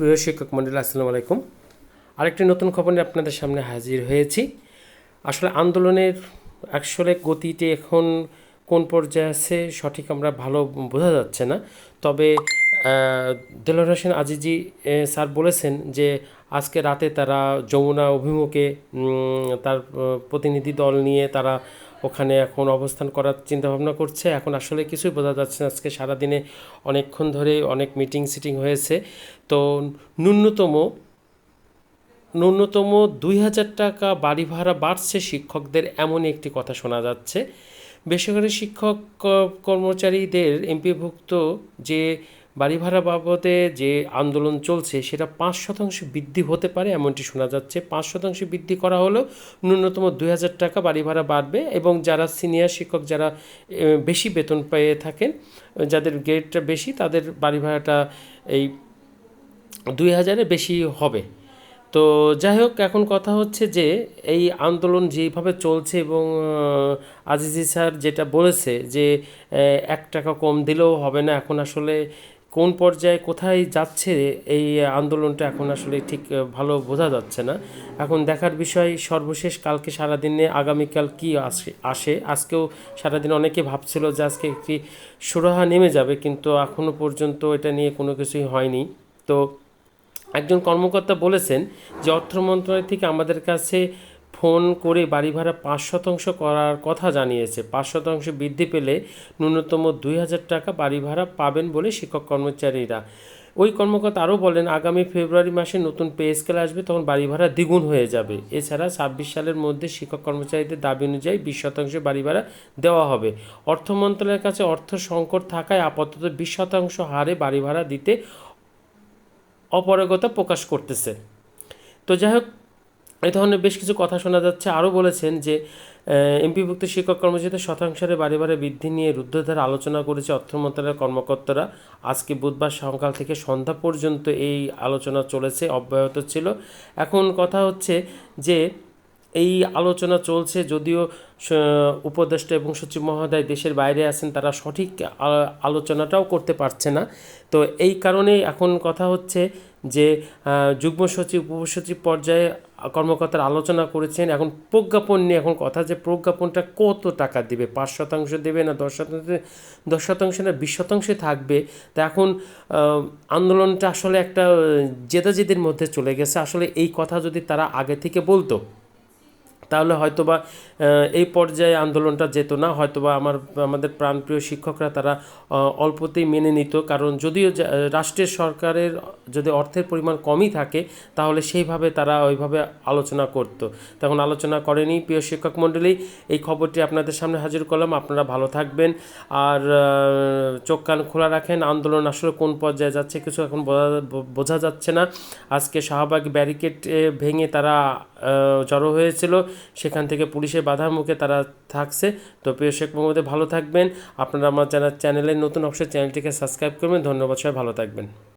প্রিয় শিক্ষক মন্ডলী আসসালামু আলাইকুম। আরেকটি নতুন খবর নিয়ে আপনাদের সামনে হাজির হয়েছি। আসলে আন্দোলনের আসলে গতিটি এখন কোন পর্যায়ে আছে সঠিক আমরা ভালো বোঝা যাচ্ছে না। তবে আহ, দেলোয়ার হোসেন আজিজি স্যার বলেছেন যে আজকে রাতে তারা যমুনা অভিমুখে তার প্রতিনিধি দল নিয়ে তারা ওখানে এখন অবস্থান করার চিন্তা ভাবনা করছে। এখন আসলে কিছুই বোঝা যাচ্ছে না। আজকে সারাদিনে অনেকক্ষণ ধরে অনেক মিটিং সিটিং হয়েছে। তো ন্যূনতম ন্যূনতম দুই হাজার টাকা বাড়ি ভাড়া বাড়ছে শিক্ষকদের এমনই একটি কথা শোনা যাচ্ছে। বেসরকারি শিক্ষক কর্মচারীদের এমপিভুক্ত যে বাড়ি ভাড়া বাবদে যে আন্দোলন চলছে, সেটা পাঁচ শতাংশ বৃদ্ধি হতে পারে, এমনটি শোনা যাচ্ছে। পাঁচ শতাংশ বৃদ্ধি করা হলেও ন্যূনতম দুই হাজার টাকা বাড়ি ভাড়া বাড়বে এবং যারা সিনিয়র শিক্ষক, যারা বেশি বেতন পেয়ে থাকেন, যাদের গ্রেডটা বেশি, তাদের বাড়ি ভাড়াটা এই দুই হাজারের বেশি হবে। তো যাই হোক, এখন কথা হচ্ছে যে, এই আন্দোলন যেভাবে চলছে এবং আজিজি স্যার যেটা বলেছে যে এক টাকা কম দিলেও হবে না, এখন আসলে কোন পর্যায়ে কোথায় যাচ্ছে এই আন্দোলনটা এখন আসলে ঠিক ভালো বোঝা যাচ্ছে না। এখন দেখার বিষয়, সর্বশেষ কালকে সারাদিনে, আগামীকাল কি আসে আসে? আজকেও সারাদিন অনেকে ভাবছিল যে আজকে একটি সুরাহা নেমে যাবে, কিন্তু এখনও পর্যন্ত এটা নিয়ে কোনো কিছুই হয়নি। তো একজন কর্মকর্তা বলেছেন যে অর্থ মন্ত্রণালয় থেকে আমাদের কাছে ফোন করে বাড়ি ভাড়া পাঁচ শতাংশ করার কথা জানিয়েছে। পাঁচ শতাংশ বৃদ্ধি পেলে ন্যূনতম দুই হাজার টাকা বাড়ি ভাড়া পাবেন বলে শিক্ষক কর্মচারীরা। ওই কর্মকর্তা আরও বলেন, আগামী ফেব্রুয়ারি মাসে নতুন পে স্কেল আসবে, তখন বাড়ি ভাড়া দ্বিগুণ হয়ে যাবে। এছাড়া ছাব্বিশ সালের মধ্যে শিক্ষক কর্মচারীদের দাবি অনুযায়ী বিশ শতাংশ বাড়ি ভাড়া দেওয়া হবে। অর্থ মন্ত্রণালয়ের কাছে অর্থ সংকট থাকায় আপাতত বিশ শতাংশ হারে বাড়ি ভাড়া দিতে অপারগতা প্রকাশ করতেছে। তো যাই হোক এই ধরনের বেশ কিছু কথা শোনা যাচ্ছে। আরও বলেছেন যে এমপিভুক্ত শিক্ষক কর্মসূচিতে শতাংশের বারে বারে বৃদ্ধি নিয়ে রুদ্ধধার আলোচনা করেছে অর্থ মন্ত্রণালয়ের কর্মকর্তারা। আজকে বুধবার সকাল থেকে সন্ধ্যা পর্যন্ত এই আলোচনা চলেছে, অব্যাহত ছিল। এখন কথা হচ্ছে যে, এই আলোচনা চলছে যদিও উপদেষ্টা এবং সচিব মহোদয় দেশের বাইরে আছেন, তারা সঠিক আলোচনাটাও করতে পারছে না। তো এই কারণে এখন কথা হচ্ছে যে যুগ্ম সচিব, উপসচিব পর্যায়ে কর্মকর্তারা আলোচনা করেছেন। এখন প্রজ্ঞাপন নিয়ে এখন কথা যে, প্রজ্ঞাপনটা কত টাকা দেবে? পাঁচ শতাংশ দেবে না দশ শতাংশ দশ শতাংশ না, বিশ শতাংশে থাকবে। তা এখন আন্দোলনটা আসলে একটা জেদাজেদের মধ্যে চলে গেছে। আসলে এই কথা যদি তারা আগে থেকে বলতো। তাহলে হয়তোবা এই পর্যায়ে আন্দোলনটা যেত না, হয়তোবা আমার, আমাদের প্রাণপ্রিয় শিক্ষকরা তারা অল্পতেই মেনে নিত। কারণ যদিও রাষ্ট্রের সরকারের যদি অর্থের পরিমাণ কমই থাকে, তাহলে সেইভাবে তারা ওইভাবে আলোচনা করতো। তখন আলোচনা করেনি। প্রিয় শিক্ষক মণ্ডলী, এই খবরটি আপনাদের সামনে হাজির করলাম। আপনারা ভালো থাকবেন। আর চোখ কান খোলা রাখেন। আন্দোলন আসলে কোন পর্যায়ে যাচ্ছে, কিছু এখন বোঝা যাচ্ছে না। আজকে শাহবাগ ব্যারিকেড ভেঙে তারা জড়ো হয়েছিল, সেখান থেকে পুলিশের বাধার মুখে তারা থাকছে। তো প্রিয় শেখ মোহাম্মদে, ভালো থাকবেন। আপনারা আমার যারা চ্যানেলের নতুন অবশ্যই চ্যানেলটিকে সাবস্ক্রাইব করবেন। ধন্যবাদ, সবাই ভালো থাকবেন।